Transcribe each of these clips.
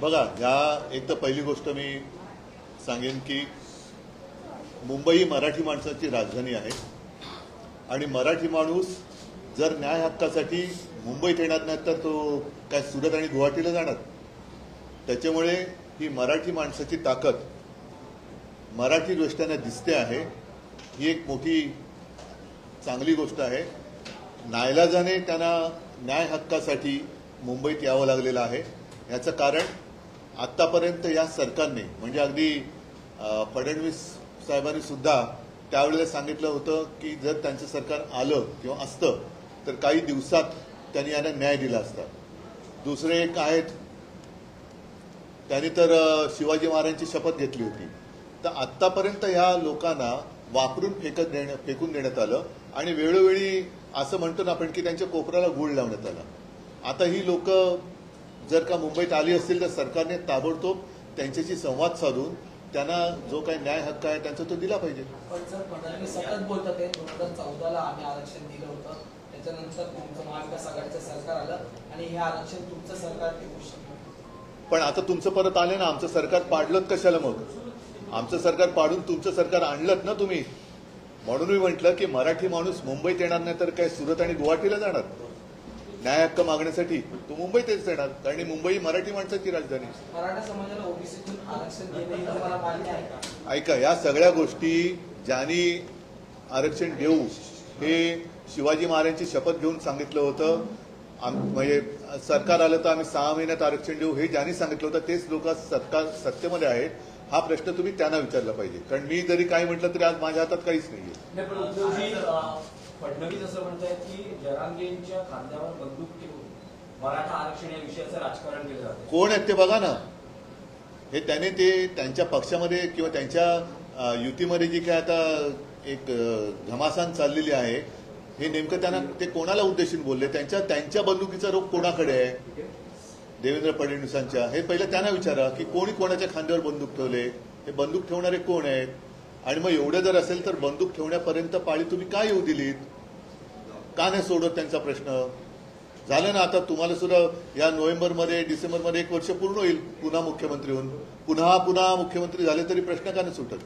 बघा ह्या एक तर पहिली गोष्ट मी सांगेन की मुंबई ही मराठी माणसाची राजधानी आहे. आणि मराठी माणूस जर न्याय हक्कासाठी मुंबईत येणार नाही तर तो काय सुरत आणि गुवाहाटीला जाणार? त्याच्यामुळे ही मराठी माणसाची ताकद मराठी दृष्ट्यांना दिसते आहे. ही एक मोठी चांगली गोष्ट आहे. नायलाजाने त्यांना न्याय हक्कासाठी मुंबईत यावं लागलेलं आहे. याचं कारण आत्तापर्यंत या सरकारने म्हणजे अगदी फडणवीस साहेबांनी सुद्धा त्यावेळेला सांगितलं होतं की जर त्यांचं सरकार आलं किंवा असतं तर काही दिवसात त्यांनी यांना न्याय दिला असता. दुसरे एक आहेत त्यांनी तर शिवाजी महाराजांची शपथ घेतली होती. तर आत्तापर्यंत ह्या लोकांना वापरून फेकत देण्या फेकून देण्यात आलं आणि वेळोवेळी असं म्हणतो ना आपण की त्यांच्या कोपऱ्याला गुळ लावण्यात आला. आता ही लोक जर का मुंबईत आली असतील तर सरकारने ताबडतोब त्यांच्याशी संवाद साधून त्यांना जो काही न्याय हक्क आहे त्यांचा तो दिला पाहिजे. पण सर फडणवीस सतत बोलतात दोन हजार चौदाला आम्ही आरक्षण दिलं होतं. त्याच्यानंतर तुमचं महाविकास आघाडीचं सरकार आलं आणि हे आरक्षण तुमचं सरकार टिकू शकतं पण आता तुमचं परत आले ना आमचं सरकार पाडलं कशाला मग? आमचं सरकार पाडून तुमचं सरकार आणलं ना तुम्ही? म्हणून मी म्हटलं की मराठी माणूस मुंबईत येणार नाही तर काय सुरत आणि गुवाहाटीला जाणार? न्याय हक्क मागण्यासाठी तो मुंबईतच येणार? कारण मुंबई मराठी माणसाची राजधानी हे ऐका या सगळ्या गोष्टी ज्यांनी आरक्षण देऊ हे शिवाजी महाराजांची शपथ घेऊन सांगितलं होतं. आम म्हणजे सरकार आलं तर आम्ही सहा महिन्यात आरक्षण देऊ हे ज्यांनी सांगितलं होतं तेच लोक सरकार सत्तेमध्ये आहेत. हा प्रश्न तुम्ही त्यांना विचारला पाहिजे. कारण मी जरी काही म्हटलं तरी आज माझ्या हातात काहीच नाहीये. फडणवीस असं की जरांगेंच्या खांद्यावर बंदूक ठेवून मराठा आरक्षण या विषयाचं राजकारण केलं जातं. कोण आहेत ते बघा ना. हे त्याने ते त्यांच्या पक्षामध्ये किंवा त्यांच्या युतीमध्ये जी काय आता एक घमासान चाललेली आहे हे नेमकं त्यांना ते कोणाला उद्देशून बोलले? त्यांच्या त्यांच्या बंदुकीचा रोग कोणाकडे आहे? देवेंद्र फडणवीसांच्या. हे पहिलं त्यांना विचारा की कोणी कोणाच्या खांद्यावर बंदूक ठेवले? हे बंदूक ठेवणारे कोण आहेत? आणि मग एवढं जर असेल तर बंदूक ठेवण्यापर्यंत पाळी तुम्ही काय येऊ दिलीत? का नाही सोडत त्यांचा प्रश्न? झालं ना आता तुम्हाला सुद्धा या नोव्हेंबरमध्ये डिसेंबरमध्ये एक वर्ष पूर्ण होईल पुन्हा मुख्यमंत्री होऊन. पुन्हा पुन्हा मुख्यमंत्री झाले तरी प्रश्न का नाही सुटत?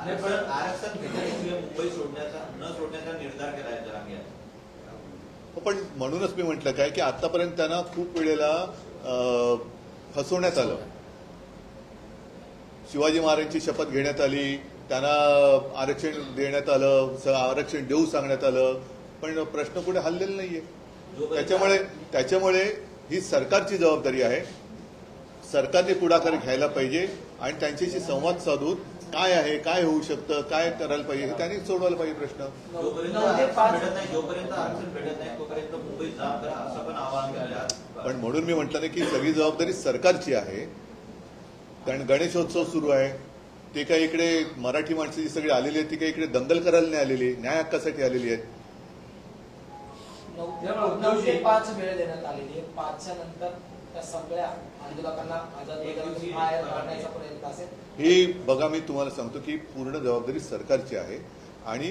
आरक्षण आरक्षण घेतल्याशिवाय मुंबई सोडण्याचा न सोडण्याचा निर्धार केला आहे जरांगे यांनी. पण म्हणूनच मी म्हटलं काय की आतापर्यंत त्यांना खूप वेळेला फसवण्यात आलं. शिवाजी महाराजांची शपथ घेण्यात आली त्यांना आरक्षण देण्यात आलं आरक्षण देऊ सांगण्यात आलं पण प्रश्न पुढे हल्लेला नाहीये. त्याच्यामुळे त्याच्यामुळे ही सरकारची जबाबदारी आहे. सरकारने पुढाकार घ्यायला पाहिजे आणि त्यांच्याशी संवाद साधून काय आहे काय होऊ शकतं काय करायला पाहिजे हे त्यांनी सोडवायला पाहिजे प्रश्न. जोपर्यंत नऊ ते आरक्षण पाच भेटत नाही जोपर्यंत आरक्षण भेटत नाही तोपर्यंत मुंबईत जा करा असं पण आवाहन केलं आहे. पण म्हणून मी म्हटलं की सगळी जबाबदारी सरकारची आहे. कारण गणेशोत्सव सुरू आहे. ते काय इकडे मराठी माणसं जी सगळी आलेली आहेत ती काही इकडे दंगल करायला नाही आलेली न्याय हक्कासाठी आलेली आहेत. नऊ नऊ ते पाच वेळ देण्यात आलेली आहे. पाचच्या नंतर त्या सगळ्या आंदोलकांना आझाद मैदानातून बाहेर काढण्याचा प्रयत्न असेल. ही बघा मी तुम्हाला सांगतो की पूर्ण जबाबदारी सरकारची आहे. आणि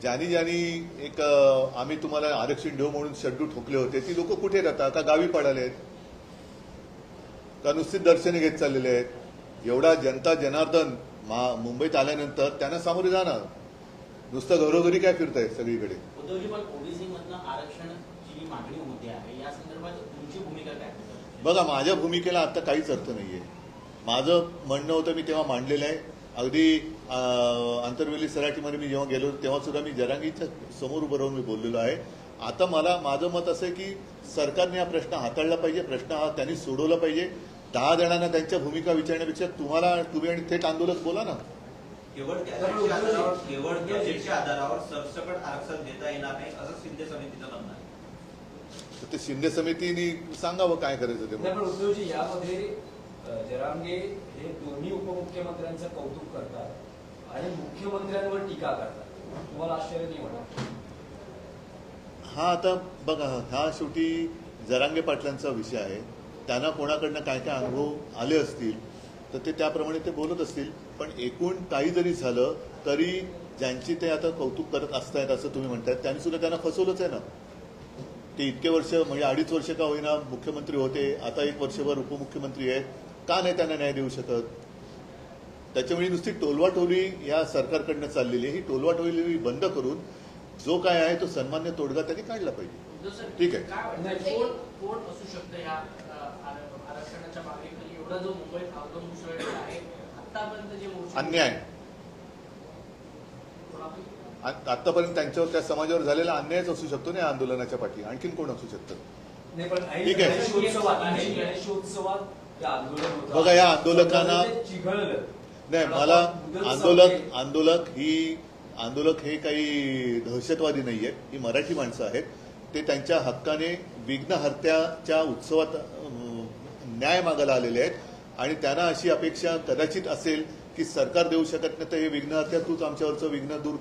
ज्यांनी ज्यांनी एक आम्ही तुम्हाला आरक्षण देऊ म्हणून शड्डू ठोकले होते ती लोक कुठे राहतात? का गावी पडाले आहेत? का नुसतीच दर्शने घेत चाललेले आहेत? एवढा जनता जनार्दन मा मुंबईत आल्यानंतर त्यांना सामोरे जाणार नुसतं घरोघरी काय फिरताय सगळीकडे? उद्धवजी पण ओबीसी मधनं आरक्षणाची जी मागणी होते आहे या संदर्भात तुमची भूमिका काय? बघा माझ्या भूमिकेला आता काहीच अर्थ नाहीये. माझं म्हणणं होतं मी तेव्हा मांडलेलं आहे. अगदी आंतरवेली सराठीमध्ये मी जेव्हा गेलो तेव्हा सुद्धा मी जरांगीच्या समोर उभं राहून मी बोललेलो आहे. आता मला माझं मत असं आहे की सरकारने हा प्रश्न हाताळला पाहिजे प्रश्न हा त्यांनी सोडवला पाहिजे. दहा जणांना त्यांच्या भूमिका विचारण्यापेक्षा तुम्हाला तुम्ही आणि थेट आंदोलक बोला ना. केवळ केवळ आधारावर सरसकट आरक्षण देता येणार नाही असं शिंदे समितीचं म्हणणं आहे. तर ते शिंदे समितीने सांगावं काय करायचं ते? पण उद्धवजी यामध्ये जरांगे हे दोन्ही उपमुख्यमंत्र्यांचं कौतुक करतात आणि मुख्यमंत्र्यांवर टीका करतात. तुम्हाला आश्चर्य नाही वाटत? हा आता बघा हा शेवटी जरांगे पाटलांचा विषय आहे. त्यांना कोणाकडनं काय काय अनुभव आले असतील तर ते त्याप्रमाणे ते बोलत असतील. पण एकूण काही जरी झालं तरी ज्यांची ते आता कौतुक करत असतायत असं तुम्ही म्हणतायत त्यांनी सुद्धा त्यांना फसवलंच आहे ना? ते इतके वर्ष म्हणजे अडीच वर्ष का होईना मुख्यमंत्री होते आता एक वर्षभर उपमुख्यमंत्री आहेत का नाही त्यांना न्याय देऊ शकत? त्याच्यामुळे नुसती टोलवाटोली या सरकारकडनं चाललेली आहे. ही टोलवाटोली बंद करून जो काय आहे तो सन्मान्य तोडगा त्यांनी काढला पाहिजे. ठीक आहे. अन्याय. आतापर्यंत त्यांच्यावर त्या समाजावर झालेला अन्यायच असू शकतो ना या आंदोलनाच्या पाठी. आणखीन कोण असू शकतं? ठीक आहे. बघा, या आंदोलकांना- नाही मला आंदोलक. आंदोलक ही आंदोलक हे काही दहशतवादी नाही आहेत ही मराठी माणसं आहेत. ते त्यांच्या हक्काने विघ्नहर्त्याच्या उत्सवात न्याय मागायला आलेले आहेत. आणि त्यांना अशी अपेक्षा कदाचित असेल की सरकार देऊ शकत नाही तर हे विघ्नहर्त्या तूच आमच्यावरचं विघ्न दूर